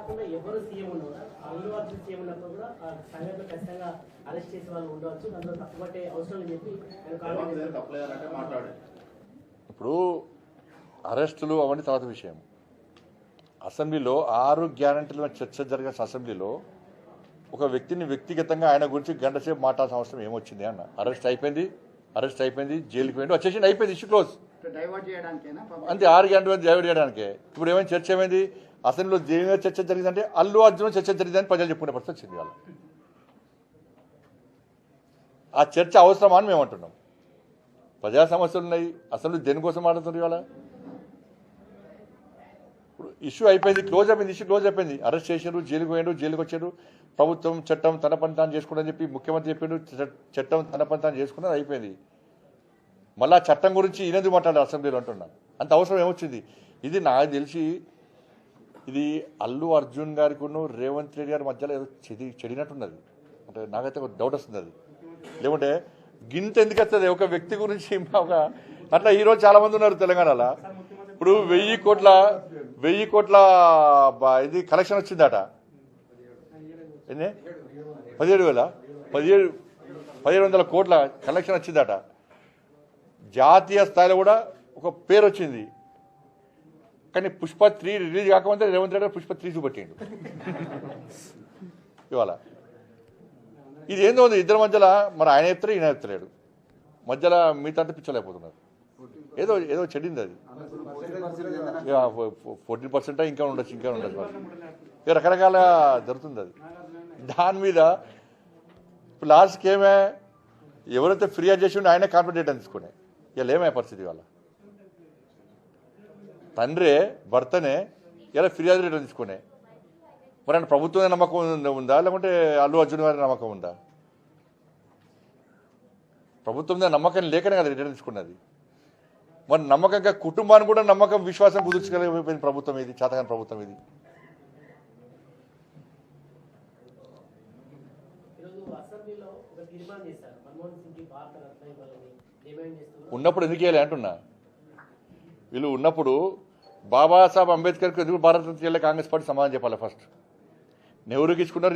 కాకుండా ఎవరు సీఎం ఉన్నా అల్లు అర్జున్ సీఎం ఉన్నప్పుడు కూడా ఆ సంఘటన ఖచ్చితంగా అరెస్ట్ చేసే వాళ్ళు ఉండవచ్చు అందులో తప్పుపట్టే అవసరం లేదని చెప్పి ఇప్పుడు అరెస్టులు అవన్నీ తర్వాత విషయం. అసెంబ్లీలో ఆరు గ్యారంటీల చర్చ జరిగిన అసెంబ్లీలో ఒక వ్యక్తిని వ్యక్తిగతంగా ఆయన గురించి గంట సేపు మాట్లాడాల్సిన అవసరం ఏమొచ్చింది అన్న. అరెస్ట్ అయిపోయింది అరెస్ట్ అయిపోయింది జైలుకి పోయింది వచ్చేసి అయిపోయింది ఇష్యూ క్లోజ్. అంతే ఆరు గంటల మీద డైవర్ట్ చేయడానికి. ఇప్పుడు ఏమైంది? చర్చ ఏమైంది? అసెంబ్లీలో దేని మీద చర్చ జరిగిందంటే అల్లు అర్జున్ చర్చ జరిగిందని ప్రజలు చెప్పుకునే పరిస్థితి వచ్చింది వాళ్ళ ఆ చర్చ అవసరమా అని మేము అంటున్నాం. ప్రజా సమస్యలు ఉన్నాయి. అసలు దేనికోసం ఆడుతున్నారు ఇవాళ? ఇప్పుడు ఇష్యూ అయిపోయింది క్లోజ్ అయిపోయింది ఇష్యూ క్లోజ్ అయిపోయింది. అరెస్ట్ చేశారు జైలుకు పోయాడు జైలుకు వచ్చాడు ప్రభుత్వం చట్టం తన పని తాను చేసుకుని చెప్పి ముఖ్యమంత్రి చెప్పాడు. చ- చట్టం తన పని తాను చేసుకున్నది అయిపోయింది. మళ్ళీ చట్టం గురించి ఈయనది మాట్లాడారు అసెంబ్లీలో అంటున్నా? అంత అవసరం ఏమొచ్చింది? ఇది నాకు తెలిసి ఇది అల్లు అర్జున్ గారికి రేవంత్ రెడ్డి గారి మధ్యలో ఏదో చెడి చెడినట్టున్నది. అంటే నాకైతే ఒక డౌట్ వస్తుంది అది లేకుంటే గింత ఎందుకు వస్తుంది? ఒక వ్యక్తి గురించి ఒక అట్లా ఈరోజు చాలా మంది ఉన్నారు తెలంగాణలో. ఇప్పుడు వెయ్యి కోట్ల వెయ్యి కోట్ల ఇది కలెక్షన్ వచ్చిందట. ఎన్ని పదిహేడు వేల? పదిహేడు పదిహేడు వందల కోట్ల కలెక్షన్ వచ్చిందట. జాతీయ స్థాయిలో కూడా ఒక పేరు వచ్చింది. కానీ పుష్ప త్రీ రిలీజ్ కాకముందే రేవంత్ రెడ్డి గారు పుష్ప త్రీ చూపెట్టిండు. ఇవాళ. ఇది ఏందో ఉంది ఇద్దరి మధ్యలో మరి ఆయన చెప్తారు ఈయన ఎత్తలేడు. మధ్యలో మిగతా పిచ్చలేకపోతున్నారు ఏదో ఏదో చెడింది అది. ఫోర్టీన్ పర్సెంట్ ఇంకా ఉండొచ్చు ఇంకా ఉండొచ్చు. ఇక రకరకాల జరుగుతుంది అది. దాని మీద లాస్ట్కి ఏమే ఎవరైతే ఫిర్యాదు చేసి ఉండే ఆయనే కాన్ఫిడెంట్ అని తీసుకునే ఇలా ఏమే పరిస్థితి వాళ్ళ తండ్రే భర్తనే ఇలా ఫిర్యాదు రేట్ తీసుకునే. మరి ఆయన ప్రభుత్వం మీద నమ్మకం ఉందా- లేకుంటే అల్లు అర్జున్ గారి నమ్మకం ఉందా? ప్రభుత్వం మీద నమ్మకం లేకనే కదా రిటర్న్ తీసుకున్నది. మరి నమ్మకంగా కుటుంబాన్ని కూడా నమ్మకం విశ్వాసం కుదుర్చగలిగిపోయింది ప్రభుత్వం ఇది చేతగాని ప్రభుత్వం ఇది. ఉన్నప్పుడు ఎందుకు వేయాలి అంటున్నా? వీళ్ళు ఉన్నప్పుడు బాబాసాహెబ్ అంబేద్కర్కి ఎందుకు భారతరత్న చేయాలి కాంగ్రెస్ పార్టీ సమాధానం చెప్పాలి ఫస్ట్. నెహ్రూకి ఇచ్చుకున్నారు